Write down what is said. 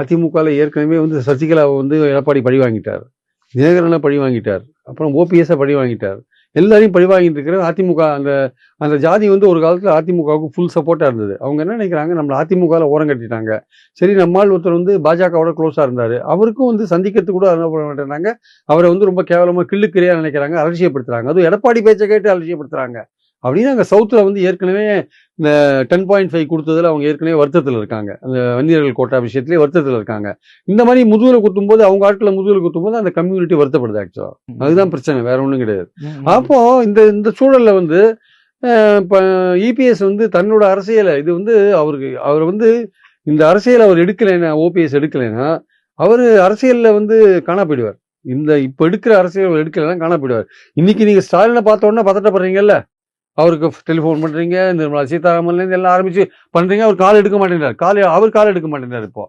அதிமுகவில் ஏற்கனவே வந்து சசிகலாவை வந்து எடப்பாடி பழி வாங்கிட்டார். தினகரனை பழி வாங்கிட்டார். அப்புறம் ஓபிஎஸ்ஸை பழி வாங்கிட்டார். எல்லாரையும் பழி வாங்கிட்டு இருக்கிற அதிமுக. அந்த அந்த ஜாதி வந்து ஒரு காலத்தில் அதிமுகவுக்கு ஃபுல் சப்போர்ட்டாக இருந்தது. அவங்க என்ன நினைக்கிறாங்க? நம்மளை அதிமுகவில் ஓரம் கட்டிட்டாங்க. சரி நம்மால் ஒருத்தர் வந்து பாஜகவோட க்ளோஸாக இருந்தார். அவருக்கும் வந்து சந்திக்கிறதுக்கு கூட அனுப்ப மாட்டேறாங்க அவரை வந்து ரொம்ப கேவலமாக கிள்ளுக்கிறியா நினைக்கிறாங்க. அலட்சியப்படுத்துகிறாங்க அதுவும் எடப்பாடி பேச்சை கேட்டு அலட்சியப்படுத்துகிறாங்க அப்படின்னு அங்கே சவுத்தில் வந்து ஏற்கனவே இந்த டென் பாயிண்ட் ஃபைவ் கொடுத்ததுல அவங்க ஏற்கனவே வருத்தத்தில் இருக்காங்க. அந்த வன்னியர்கள் கோட்டா விஷயத்திலே வருத்தத்தில் இருக்காங்க. இந்த மாதிரி முதுகில் குத்தும்போது அவங்க ஆட்களை முதுகில் குத்தும்போது அந்த கம்யூனிட்டி வருத்தப்படுது ஆக்சுவலாக அதுதான் பிரச்சனை வேற ஒன்றும் கிடையாது. அப்போ இந்த இந்த சூழல்ல வந்து இப்ப இபிஎஸ் வந்து தன்னோட அரசியலை இது வந்து அவருக்கு அவர் வந்து இந்த அரசியல் அவர் எடுக்கலைன்னா ஓபிஎஸ் எடுக்கலைன்னா அவர் அரசியல்ல வந்து காணா போயிடுவார் இந்த இப்ப எடுக்கிற அரசியல் எடுக்கலைன்னா காணா போயிடுவார் இன்னைக்கு நீங்க ஸ்டாலினை பார்த்த உடனே பதட்டப்படுறீங்கல்ல? அவருக்கு டெலிஃபோன் பண்றீங்க நிர்மலா சீதாராமன்லேருந்து எல்லாம் ஆரம்பிச்சு பண்றீங்க அவர் கால் எடுக்க மாட்டேங்கிறார் கால் அவர் கால் எடுக்க மாட்டேங்கிறார் இப்போ.